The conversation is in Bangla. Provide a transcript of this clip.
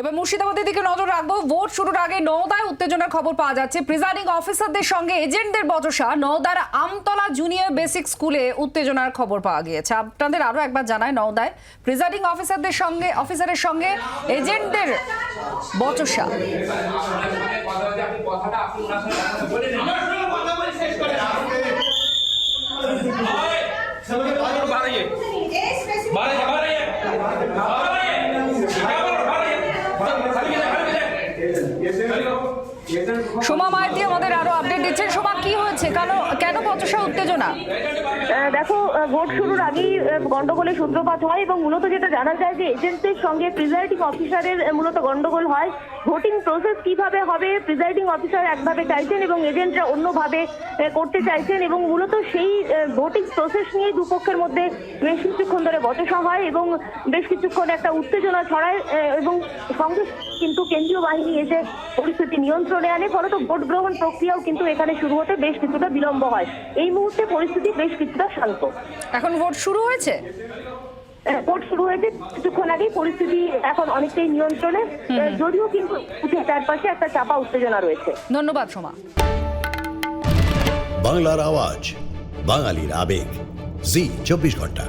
এবার মুর্শিদাবাদের দিকে নজর রাখব। ভোট শুরুর আগে নওদায় উত্তেজনার খবর পাওয়া যাচ্ছে। প্রিজাইডিং অফিসারদের সঙ্গে এজেন্টদের বচসা। নওদার আমতলা জুনিয়র বেসিক স্কুলে উত্তেজনার খবর পাওয়া গিয়েছে। আপনাদের আরও একবার জানায় নওদায় প্রিজাইডিং অফিসারদের সঙ্গে, অফিসারের সঙ্গে এজেন্টদের বচসা। সোমা মাইতি আমাদের আরও আপডেট দিচ্ছেন সোমা বচসা উত্তেজনা। দেখো ভোট শুরুর আগেই গন্ডগোলের সূত্রপাত হয় এবং মূলত যেটা জানা যায় যে এজেন্টদের সঙ্গে প্রিজাইডিং অফিসারের মূলত গন্ডগোল হয়। ভোটিং প্রসেস কীভাবে হবে, প্রিজাইডিং অফিসার একভাবে চাইছেন এবং এজেন্টরা অন্যভাবে করতে চাইছেন এবং মূলত সেই ভোটিং প্রসেস নিয়ে দুপক্ষের মধ্যে বেশ কিছুক্ষণ ধরে বচসা হয় এবং বেশ কিছুক্ষণ একটা উত্তেজনা ছড়ায় এবং সঙ্গে কিন্তু কেন্দ্রীয় বাহিনী এসে পরিস্থিতি নিয়ন্ত্রণে আনে, ফলত ভোট গ্রহণ প্রক্রিয়াও কিন্তু এখানে শুরু হতে বেশ কিছুটা বিলম্ব হয়। এই মুহূর্তে পরিস্থিতি বেশ কিছুটা শান্ত। এখন ভোট শুরু হয়েছে? ভোট শুরু হয়েছে। কিছুক্ষণ আগেই পরিস্থিতি এখন অনেকটাই নিয়ন্ত্রণে। যদিও কিন্তু চারপাশে একটা চাপা উত্তেজনা রয়েছে। ধন্যবাদ সোমা। বাংলার আওয়াজ বাঙালির আবেগ। জি চব্বিশ ঘণ্টা।